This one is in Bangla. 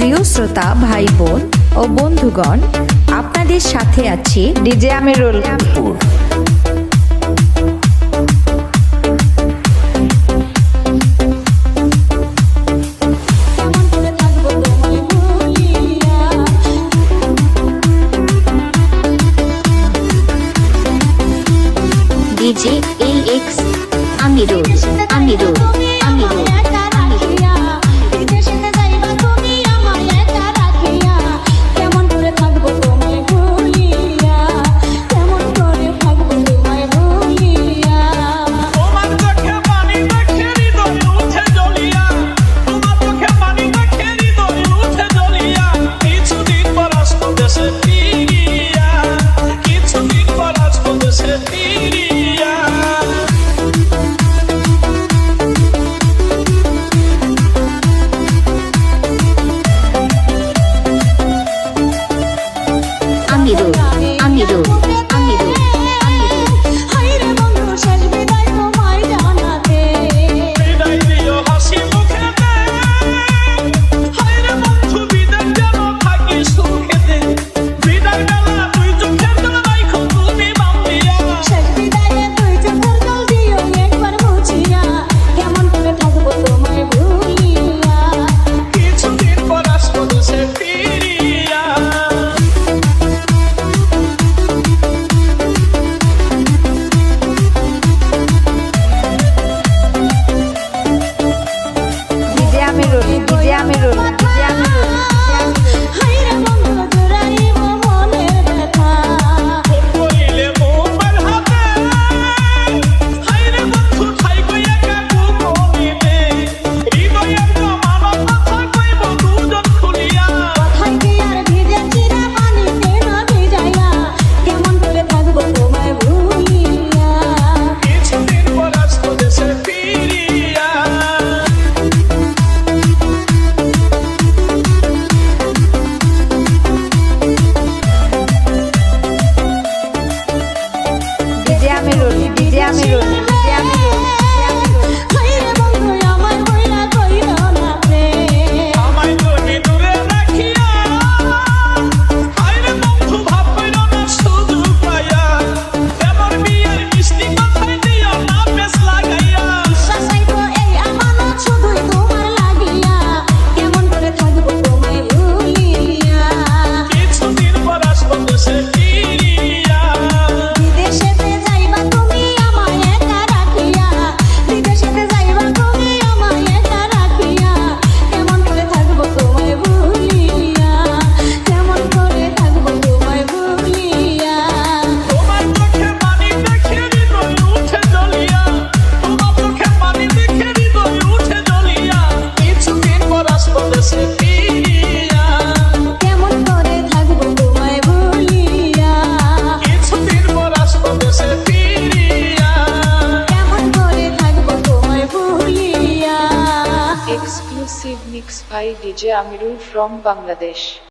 প্রিয় শ্রোতা ভাই বোন ও বন্ধুগণ, আপনাদের সাথে আছি DJ Amirul. DJ X, Amirul Amirul. যে আমি রোল যে আমি রোল যে exclusive mix by DJ Amirul from Bangladesh